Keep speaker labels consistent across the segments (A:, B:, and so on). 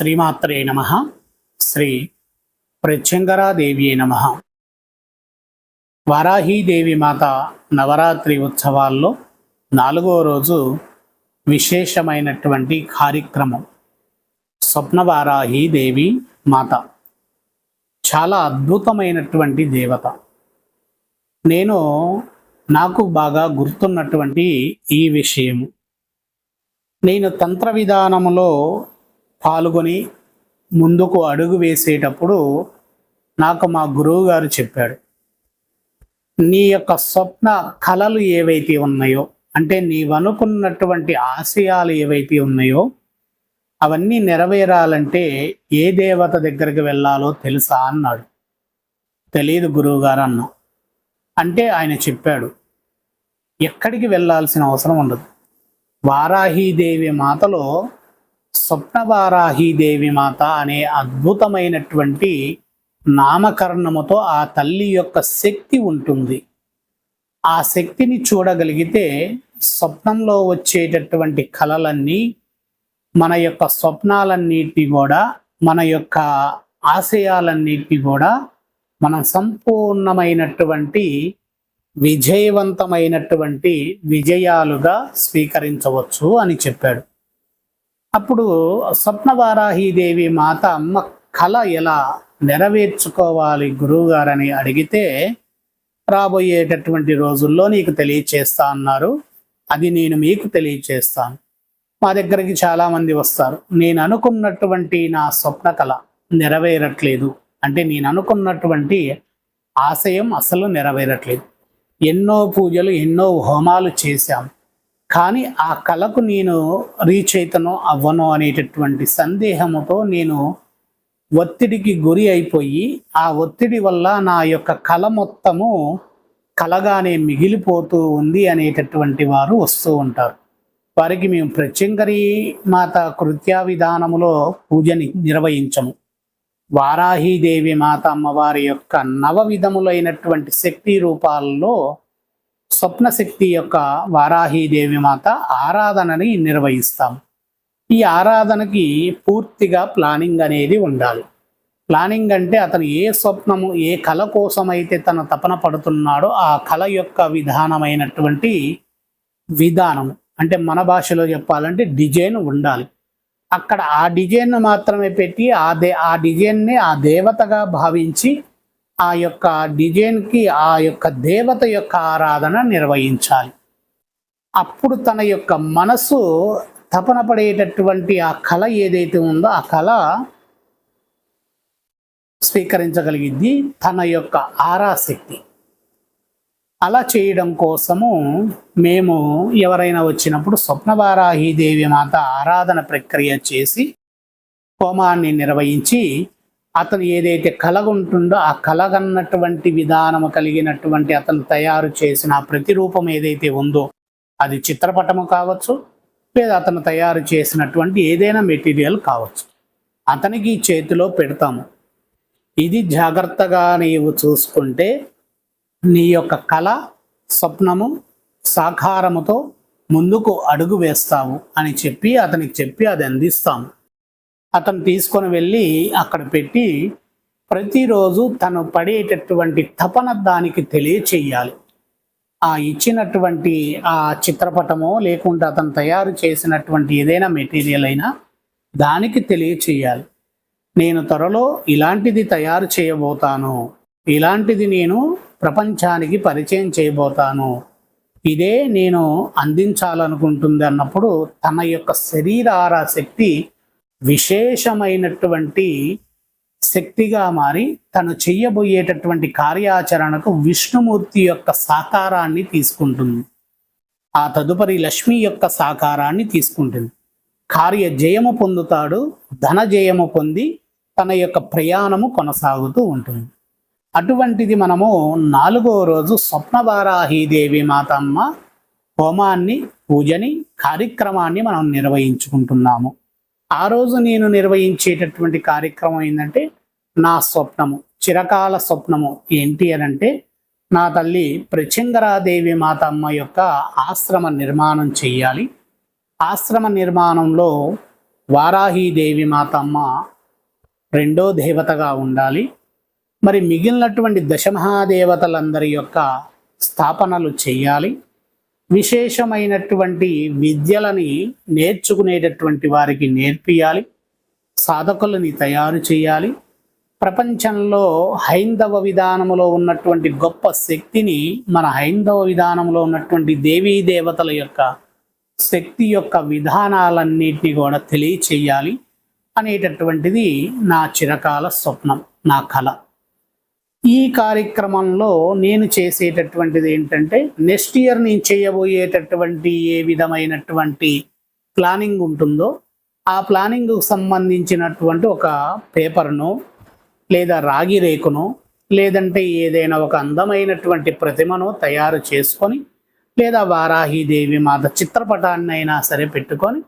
A: శ్రీమాత్రే నమ. శ్రీ ప్రత్యంగరాదేవియే నమ. వారాహీదేవి మాత నవరాత్రి ఉత్సవాల్లో నాలుగో రోజు విశేషమైనటువంటి కార్యక్రమం. స్వప్నవారాహి దేవి మాత. చాలా అద్భుతమైనటువంటి దేవత. నేను నాకు బాగా గుర్తున్నటువంటి ఈ విషయము. నేను తంత్ర విధానములో పాల్గొని ముందుకు అడుగు వేసేటప్పుడు నాకు మా గురువు గారు చెప్పాడు నీ యొక్క స్వప్న కళలు ఏవైతే ఉన్నాయో అంటే నీవనుకున్నటువంటి ఆశయాలు ఏవైతే ఉన్నాయో అవన్నీ నెరవేరాలంటే ఏ దేవత దగ్గరికి వెళ్ళాలో తెలుసా? అన్నాడు. తెలియదు గురువుగారు అన్నా. అంటే ఆయన చెప్పాడు ఎక్కడికి వెళ్ళాల్సిన అవసరం ఉండదు. వారాహీదేవి మాతలో స్వప్నవారాహీదేవి మాత అనే అద్భుతమైనటువంటి నామకరణముతో ఆ తల్లి యొక్క శక్తి ఉంటుంది. ఆ శక్తిని చూడగలిగితే స్వప్నంలో వచ్చేటటువంటి కళలన్నీ మన యొక్క స్వప్నాలన్నిటి కూడా మన యొక్క ఆశయాలన్నిటి కూడా మనం సంపూర్ణమైనటువంటి విజయవంతమైనటువంటి విజయాలుగా స్వీకరించవచ్చు అని చెప్పాడు. అప్పుడు స్వప్నవారాహీదేవి మాత అమ్మ కళ ఎలా నెరవేర్చుకోవాలి గురువుగారని అడిగితే రాబోయేటటువంటి రోజుల్లో నీకు తెలియచేస్తా అన్నారు. అది నేను మీకు తెలియచేస్తాను. మా దగ్గరికి చాలామంది వస్తారు. నేను అనుకున్నటువంటి నా స్వప్న కళ నెరవేరట్లేదు. అంటే నేను అనుకున్నటువంటి ఆశయం అసలు నెరవేరట్లేదు. ఎన్నో పూజలు ఎన్నో హోమాలు చేశాం. కానీ ఆ కళకు నేను రీచ్ అవుతానో అవ్వను అనేటటువంటి సందేహముతో నేను ఒత్తిడికి గురి అయిపోయి ఆ ఒత్తిడి వల్ల నా యొక్క కళ మొత్తము కలగానే మిగిలిపోతూ ఉంది అనేటటువంటి వారు వస్తూ ఉంటారు. వారికి మేము ప్రత్యంగరి మాత కృత్యా విధానములో పూజని నిర్వహించము. వారాహీదేవి మాత అమ్మవారి యొక్క నవ విధములైనటువంటి శక్తి రూపాల్లో స్వప్న శక్తి యొక్క వారాహీదేవి మాత ఆరాధనని నిర్వహిస్తాం. ఈ ఆరాధనకి పూర్తిగా ప్లానింగ్ అనేది ఉండాలి. ప్లానింగ్ అంటే అతను ఏ స్వప్నము ఏ కళ కోసమైతే తన తపన పడుతున్నాడో ఆ కళ యొక్క విధానమైనటువంటి విధానం. అంటే మన భాషలో చెప్పాలంటే డిజైన్ ఉండాలి. అక్కడ ఆ డిజైన్ మాత్రమే పెట్టి ఆ దే ఆ డిజైన్ని ఆ దేవతగా భావించి ఆ యొక్క డిజైన్కి ఆ యొక్క దేవత యొక్క ఆరాధన నిర్వహించాలి. అప్పుడు తన యొక్క మనసు తపన పడేటటువంటి ఆ కళ ఏదైతే ఉందో ఆ కళ స్వీకరించగలిగింది తన యొక్క ఆరాశక్తి. అలా చేయడం కోసము మేము ఎవరైనా వచ్చినప్పుడు స్వప్నవారాహీదేవి మాత ఆరాధన ప్రక్రియ చేసి హోమాన్ని నిర్వహించి అతను ఏదైతే కలగుంటుందో ఆ కలగన్నటువంటి విధానము కలిగినటువంటి అతను తయారు చేసిన ఆ ప్రతిరూపం ఏదైతే ఉందో అది చిత్రపటము కావచ్చు లేదా అతను తయారు చేసినటువంటి ఏదైనా మెటీరియల్ కావచ్చు. అతనికి చేతిలో పెడతాము. ఇది జాగ్రత్తగా నీవు చూసుకుంటే నీ యొక్క కళ స్వప్నము సాకారముతో ముందుకు అడుగు వేస్తావు అని చెప్పి అతనికి చెప్పి అది అందిస్తాము. అతను తీసుకొని వెళ్ళి అక్కడ పెట్టి ప్రతిరోజు తను పడేటటువంటి తపన దానికి తెలియచేయాలి. ఆ ఇచ్చినటువంటి ఆ చిత్రపటమో లేకుంటే అతను తయారు చేసినటువంటి ఏదైనా మెటీరియల్ అయినా దానికి తెలియచేయాలి. నేను త్వరలో ఇలాంటిది తయారు చేయబోతాను. ఇలాంటిది నేను ప్రపంచానికి పరిచయం చేయబోతాను. ఇదే నేను అందించాలనుకుంటుంది అన్నప్పుడు తన యొక్క శరీరార శక్తి విశేషమైనటువంటి శక్తిగా మారి తను చెయ్యబోయేటటువంటి కార్యాచరణకు విష్ణుమూర్తి యొక్క సాకారాన్ని తీసుకుంటుంది. ఆ తదుపరి లక్ష్మి యొక్క సాకారాన్ని తీసుకుంటుంది. కార్య జయము పొందుతాడు ధన జయము పొంది తన యొక్క ప్రయాణము కొనసాగుతూ ఉంటుంది. అటువంటిది మనము నాలుగో రోజు స్వప్నవారాహీదేవి మాతమ్మ హోమాన్ని పూజని కార్యక్రమాన్ని మనం నిర్వహించుకుంటున్నాము. ఆ రోజు నేను నిర్వహించేటటువంటి కార్యక్రమం ఏంటంటే నా స్వప్నము చిరకాల స్వప్నము ఏంటి అని అంటే నా తల్లి ప్రచంగరాదేవి మాతమ్మ యొక్క ఆశ్రమ నిర్మాణం చెయ్యాలి. ఆశ్రమ నిర్మాణంలో వారాహీదేవి మాతమ్మ రెండో దేవతగా ఉండాలి. మరి మిగిలినటువంటి దశమహాదేవతలందరి యొక్క స్థాపనలు చేయాలి విశేషమైనటువంటి విద్యలని నేర్చుకునేటటువంటి వారికి నేర్పియాలి సాధకులని తయారు చేయాలి. ప్రపంచంలో హైందవ విధానములో ఉన్నటువంటి గొప్ప శక్తిని మన హైందవ విధానంలో ఉన్నటువంటి దేవీ దేవతల యొక్క శక్తి యొక్క విధానాలన్నింటినీ కూడా తెలియచేయాలి అనేటటువంటిది నా చిరకాల స్వప్నం నా కళ ఈ కార్యక్రమంలో నేను చేసేటటువంటిది ఏంటంటే నెక్స్ట్ ఇయర్ నేను చేయబోయేటటువంటి ఏ విధమైనటువంటి ప్లానింగ్ ఉంటుందో ఆ ప్లానింగ్కు సంబంధించినటువంటి ఒక పేపర్ను లేదా రాగి రేకును లేదంటే ఏదైనా ఒక అందమైనటువంటి ప్రతిమను తయారు చేసుకొని లేదా వారాహిదేవి మాత చిత్రపటాన్ని అయినా సరే పెట్టుకొని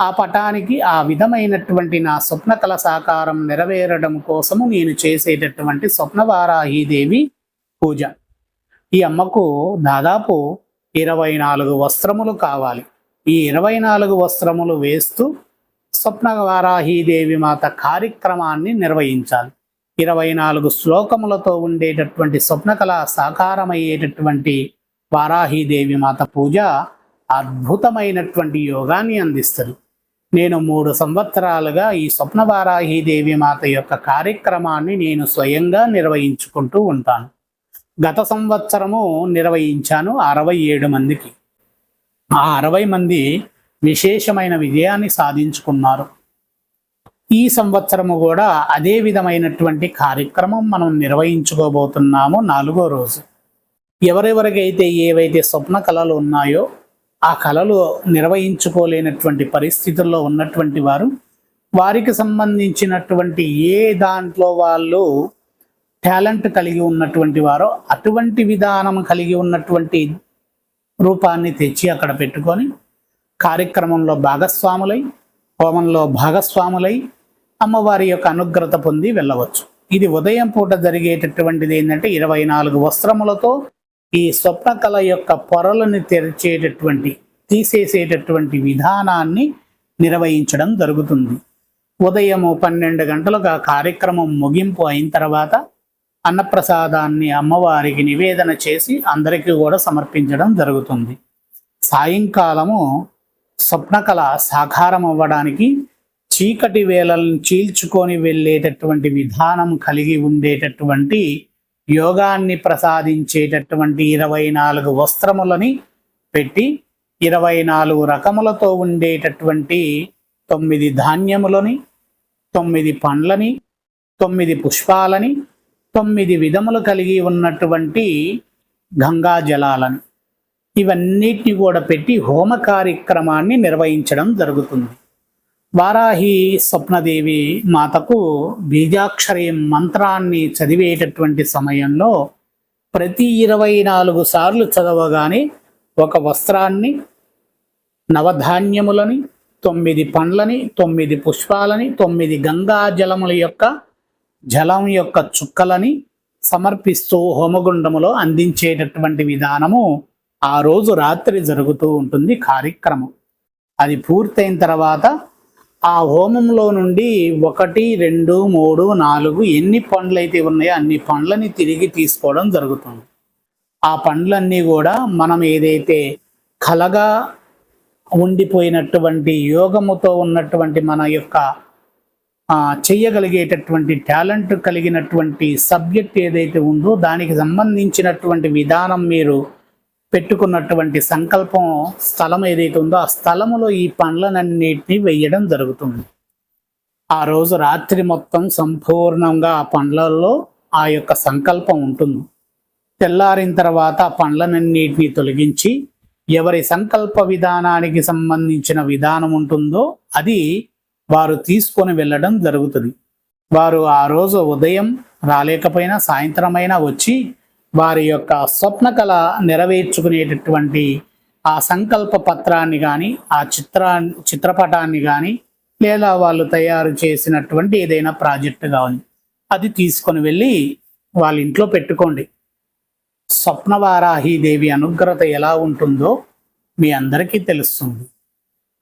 A: ఆ పటానికి ఆ విధమైనటువంటి నా స్వప్నకళ సాకారం నెరవేరడం కోసము నేను చేసేటటువంటి స్వప్న వారాహిదేవి పూజ. ఈ అమ్మకు దాదాపు ఇరవై నాలుగు వస్త్రములు కావాలి. ఈ ఇరవై నాలుగు వస్త్రములు వేస్తూ స్వప్నవారాహీదేవి మాత కార్యక్రమాన్ని నిర్వహించాలి. ఇరవై నాలుగు శ్లోకములతో ఉండేటటువంటి స్వప్నకళ సాకారమయ్యేటటువంటి వారాహీదేవి మాత పూజ అద్భుతమైనటువంటి యోగాన్ని అందిస్తుంది. నేను మూడు సంవత్సరాలుగా ఈ స్వప్న వారాహీదేవి మాత యొక్క కార్యక్రమాన్ని నేను స్వయంగా నిర్వహించుకుంటూ ఉంటాను. గత సంవత్సరము నిర్వహించాను అరవై ఏడు మందికి. ఆ అరవై మంది విశేషమైన విజయాన్ని సాధించుకున్నారు. ఈ సంవత్సరము కూడా అదే విధమైనటువంటి కార్యక్రమం మనం నిర్వహించుకోబోతున్నాము నాలుగో రోజు. ఎవరెవరికైతే ఏవైతే స్వప్న కళలు ఉన్నాయో ఆ కళలు నిర్వహించుకోలేనటువంటి పరిస్థితుల్లో ఉన్నటువంటి వారు వారికి సంబంధించినటువంటి ఏ దాంట్లో వాళ్ళు టాలెంట్ కలిగి ఉన్నటువంటి వారో అటువంటి విధానం కలిగి ఉన్నటువంటి రూపాన్ని తెచ్చి అక్కడ పెట్టుకొని కార్యక్రమంలో భాగస్వాములై హోమంలో భాగస్వాములై అమ్మవారి యొక్క అనుగ్రత పొంది వెళ్ళవచ్చు. ఇది ఉదయం పూట జరిగేటటువంటిది ఏంటంటే ఇరవై నాలుగు వస్త్రములతో ఈ స్వప్న కళ యొక్క పొరలను తెరిచేటటువంటి తీసేసేటటువంటి విధానాన్ని నిర్వహించడం జరుగుతుంది. ఉదయము పన్నెండు గంటలకు ఆ కార్యక్రమం ముగింపు అయిన తర్వాత అన్నప్రసాదాన్ని అమ్మవారికి నివేదన చేసి అందరికీ కూడా సమర్పించడం జరుగుతుంది. సాయంకాలము స్వప్నకళ సాకారం అవ్వడానికి చీకటి వేళలను చీల్చుకొని వెళ్ళేటటువంటి విధానం కలిగి ఉండేటటువంటి యోగాన్ని ప్రసాదించేటటువంటి ఇరవై నాలుగు వస్త్రములని పెట్టి ఇరవై నాలుగు రకములతో ఉండేటటువంటి తొమ్మిది ధాన్యములని తొమ్మిది పండ్లని తొమ్మిది పుష్పాలని తొమ్మిది విధములు కలిగి ఉన్నటువంటి గంగా జలాలను. ఇవన్నిటిని కూడా పెట్టి హోమ కార్యక్రమాన్ని నిర్వహించడం జరుగుతుంది. వారాహి స్వప్నదేవి మాతకు బీజాక్షరి మంత్రాన్ని చదివేటటువంటి సమయంలో ప్రతి ఇరవై నాలుగు సార్లు చదవగానే ఒక వస్త్రాన్ని నవధాన్యములని తొమ్మిది పండ్లని తొమ్మిది పుష్పాలని తొమ్మిది గంగా జలముల యొక్క జలం యొక్క చుక్కలని సమర్పిస్తూ హోమగుండములో అందించేటటువంటి విధానము ఆ రోజు రాత్రి జరుగుతూ ఉంటుంది కార్యక్రమం. అది పూర్తయిన తర్వాత ఆ హోమంలో నుండి ఒకటి రెండు మూడు నాలుగు ఎన్ని పండ్లు అయితే ఉన్నాయో అన్ని పండ్లని తిరిగి తీసుకోవడం జరుగుతుంది. ఆ పండ్లన్నీ కూడా మనం ఏదైతే కలగా ఉండిపోయినటువంటి యోగముతో ఉన్నటువంటి మన యొక్క చెయ్యగలిగేటటువంటి టాలెంట్ కలిగినటువంటి సబ్జెక్ట్ ఏదైతే ఉందో దానికి సంబంధించినటువంటి విధానం మీరు పెట్టుకున్నటువంటి సంకల్పం స్థలం ఏదైతే ఉందో ఆ స్థలములో ఈ పండ్లనన్నిటినీ వేయడం జరుగుతుంది. ఆ రోజు రాత్రి మొత్తం సంపూర్ణంగా ఆ పండ్లలో ఆ యొక్క సంకల్పం ఉంటుంది. తెల్లారిన తర్వాత ఆ పండ్లనన్నిటినీ తొలగించి ఎవరి సంకల్ప విధానానికి సంబంధించిన విధానం ఉంటుందో అది వారు తీసుకొని వెళ్ళడం జరుగుతుంది. వారు ఆ రోజు ఉదయం రాలేకపోయినా సాయంత్రమైనా వచ్చి వారి యొక్క స్వప్న కళ నెరవేర్చుకునేటటువంటి ఆ సంకల్ప పత్రాన్ని కానీ ఆ చిత్రా చిత్రపటాన్ని కానీ లేదా వాళ్ళు తయారు చేసినటువంటి ఏదైనా ప్రాజెక్ట్ కావాలి అది తీసుకొని వెళ్ళి వాళ్ళ ఇంట్లో పెట్టుకోండి. స్వప్నవారాహి దేవి అనుగ్రత ఎలా ఉంటుందో మీ అందరికీ తెలుస్తుంది.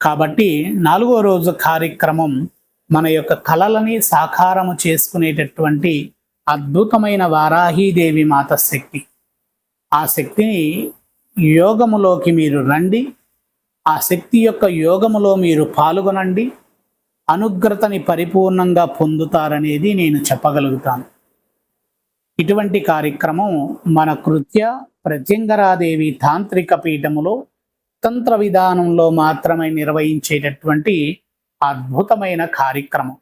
A: కాబట్టి నాలుగో రోజు కార్యక్రమం మన యొక్క కళలని సాకారము చేసుకునేటటువంటి అద్భుతమైన వారాహీదేవి మాత శక్తి. ఆ శక్తిని యోగములోకి మీరు రండి. ఆ శక్తి యొక్క యోగములో మీరు పాల్గొనండి. అనుగ్రతని పరిపూర్ణంగా పొందుతారనేది నేను చెప్పగలుగుతాను. ఇటువంటి కార్యక్రమం మన కృత్య ప్రత్యంగరాదేవి తాంత్రిక పీఠములో తంత్ర విధానంలో మాత్రమే నిర్వహించేటటువంటి అద్భుతమైన కార్యక్రమం.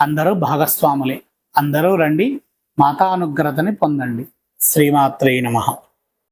A: అందరూ భాగస్వాములే. అందరూ రండి. మాతానుగ్రతని పొందండి. శ్రీమాత్రే నమః.